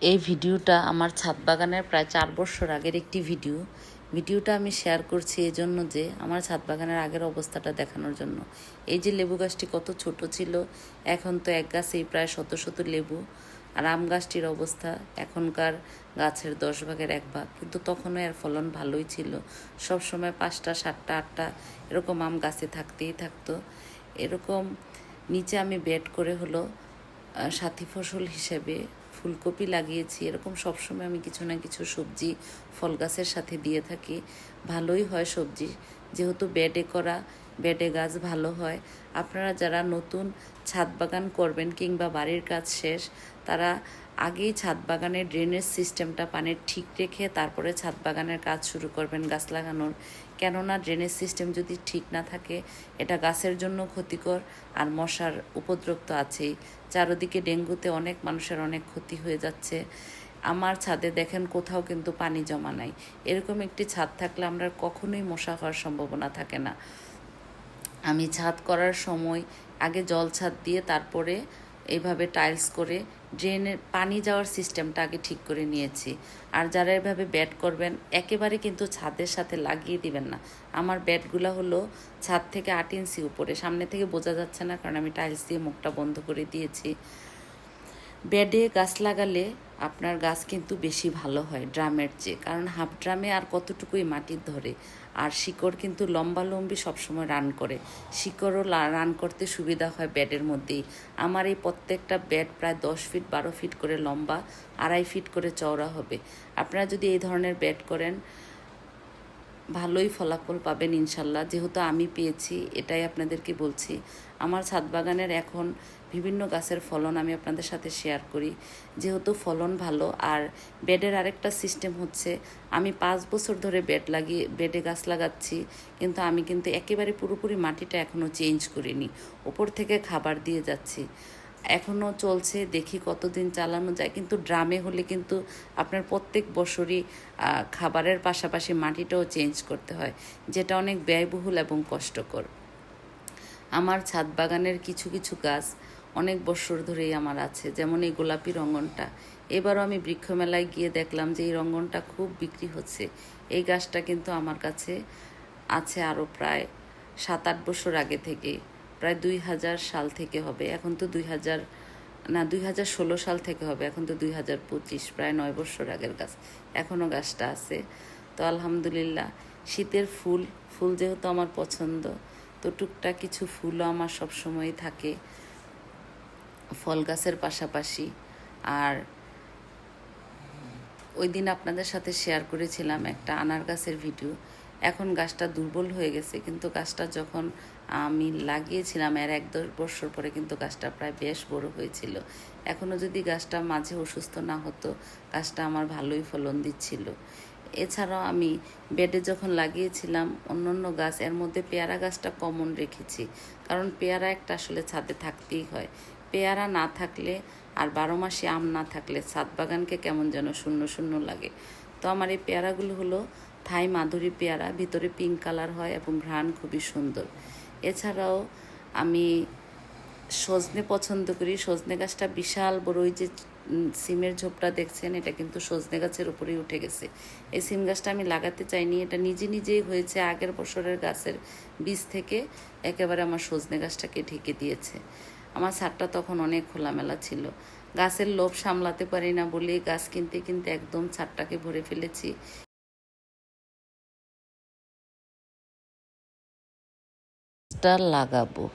এই ভিডিওটা আমার ছাদ বাগানের প্রায় চার বছর আগের একটি ভিডিও। ভিডিওটা আমি শেয়ার করছি এই জন্য যে আমার ছাদ বাগানের আগের অবস্থাটা দেখানোর জন্য। এই যে লেবু গাছটি কত ছোট ছিল, এখন তো এক গাছেই প্রায় শত শত লেবু। আর আম গাছটির অবস্থা, এখনকার গাছের দশ ভাগের এক ভাগ। কিন্তু তখনও এর ফলন ভালোই ছিল। সব সময় পাঁচটা, সাতটা, আটটা এরকম আম গাছে থাকতেই থাকতো। এরকম নিচে আমি বেড করে হলো সাথী ফসল হিসেবে ফুলকপি লাগিয়েছি, এরকম সবসময় আমি কিছু না কিছু সবজি, ফল গাছের সাথে দিয়ে থাকি। ভালোই হয় সবজি, যেহেতু বেডে করা, বেডে গাছ ভালো হয়। আপনারা যারা নতুন ছাদ বাগান করবেন কিংবা বাড়ির কাজ শেষ, তারা আগেই ছাদ বাগানের ড্রেনেজ সিস্টেমটা পানির ঠিক রেখে তারপরে ছাদ বাগানের কাজ শুরু করবেন গাছ লাগানোর। কেননা ড্রেনেজ সিস্টেম যদি ঠিক না থাকে, এটা গাছের জন্য ক্ষতিকর আর মশার উপদ্রব তো আছেই। চারদিকে ডেঙ্গুতে অনেক মানুষের অনেক ক্ষতি হয়ে যাচ্ছে। আমার ছাদে দেখেন কোথাও কিন্তু পানি জমা নাই। এরকম একটি ছাদ থাকলে আমরা কখনোই মশা হওয়ার সম্ভাবনা থাকে না। আমি ছাদ করার সময় আগে জল ছাদ দিয়ে তারপরে এইভাবে টাইলস করে ড্রেনের পানি যাওয়ার সিস্টেমটা আগে ঠিক করে নিয়েছি। আর যারা এভাবে ব্যাট করবেন, একেবারে কিন্তু ছাদের সাথে লাগিয়ে দিবেন না। আমার ব্যাটগুলো হলো ছাদ থেকে আট ইঞ্চি উপরে। সামনে থেকে বোঝা যাচ্ছে না, কারণ আমি টাইলস দিয়ে মুখটা বন্ধ করে দিয়েছি। বেডে গাছ লাগালে আপনার গাছ কিন্তু বেশি ভালো হয় ড্রামের চেয়ে। কারণ হাফ ড্রামে আর কতটুকুই মাটির ধরে, আর শিকড় কিন্তু লম্বালম্বি সবসময় রান করে। শিকড়ও রান করতে সুবিধা হয় বেডের মধ্যেই। আমার এই প্রত্যেকটা বেড প্রায় দশ ফিট, বারো ফিট করে লম্বা, আড়াই ফিট করে চওড়া হবে। আপনারা যদি এই ধরনের বেড করেন, ভালোই ফলাফল পাবেন ইনশাল্লাহ। যেহেতু আমি পেয়েছি, এটাই আপনাদেরকে বলছি। আমার ছাদ বাগানের এখন বিভিন্ন গাছের ফলন আমি আপনাদের সাথে শেয়ার করি। যেহেতু ফলন ভালো, আর বেডের আরেকটা সিস্টেম হচ্ছে, আমি পাঁচ বছর ধরে বেড লাগিয়ে, বেডে গাছ লাগাচ্ছি, কিন্তু আমি কিন্তু একেবারে পুরোপুরি মাটিটা এখনও চেঞ্জ করিনি। ওপর থেকে খাবার দিয়ে যাচ্ছি। এখনও চলছে, দেখি কতদিন চালানো যায়, কিন্তু ড্রামে হলে কিন্তু আপনার প্রত্যেক বছরই খাবারের পাশাপাশি মাটিটাও চেঞ্জ করতে হয়, যেটা অনেক ব্যয়বহুল এবং কষ্টকর। আমার ছাদ বাগানের কিছু কিছু গাছ অনেক বছর ধরেই আমার আছে, যেমন এই গোলাপি রঙ্গনটা। এবারও আমি বৃক্ষমেলায় গিয়ে দেখলাম যে এই রঙ্গনটা খুব বিক্রি হচ্ছে। এই গাছটা কিন্তু আমার কাছে আছে আরও প্রায় সাত আট বছর আগে থেকে, প্রায় দুই হাজার সাল থেকে হবে। এখন তো দুই হাজার, না, দুই হাজার ষোলো সাল থেকে হবে। এখন তো দুই হাজার পঁচিশ, প্রায় নয় বছর আগের গাছ। এখনও গাছটা আছে। তো আলহামদুলিল্লাহ, শীতের ফুল ফুল যেহেতু আমার পছন্দ, তো টুকটাক কিছু ফুলও আমার সবসময়ই থাকে। ফল গাছের পাশাপাশি। আর ওই দিন আপনাদের সাথে শেয়ার করেছিলাম একটা আনার গাছের ভিডিও এখন গাছটা দুর্বল হয়ে গেছে, কিন্তু গাছটা যখন আমি লাগিয়েছিলাম, এর এক দশ বছর পরে কিন্তু গাছটা প্রায় বেশ বড় হয়েছিল। এখনও যদি গাছটা মাঝে অসুস্থ না হতো, গাছটা আমার ভালোই ফলন দিচ্ছিল। এছাড়াও আমি বেডে যখন লাগিয়েছিলাম অন্য অন্য গাছ, এর মধ্যে পেয়ারা গাছটা কমন রেখেছি। কারণ পেয়ারা একটা আসলে ছাদে থাকতেই হয়। পেয়ারা না থাকলে আর বারো মাসে আম না থাকলে ছাদ বাগানকে কেমন যেন শূন্য শূন্য লাগে। তো আমার এই পেয়ারাগুলো হলো থাই মাধুরী পেয়ারা, ভিতরে পিঙ্ক কালার হয় এবং ঘ্রাণ খুবই সুন্দর। এছাড়াও আমি সজনে পছন্দ করি। সজনে গাছটা বিশাল বড়, ওই যে সিমের ঝোপটা দেখছেন, এটা কিন্তু সজনে গাছের উপরেই উঠে গেছে। এই সিম গাছটা আমি লাগাতে চাইনি, এটা নিজে নিজেই হয়েছে আগের বছরের গাছের বীজ থেকে, একেবারে আমার সজনে গাছটাকে ঢেকে দিয়েছে। আমার ছাদটা তখন অনেক খোলামেলা ছিল। গাছের লোভ সামলাতে পারি না বলে গাছ কিনতে কিনতে একদম ছাদটাকে ভরে ফেলেছি। লাগাবো।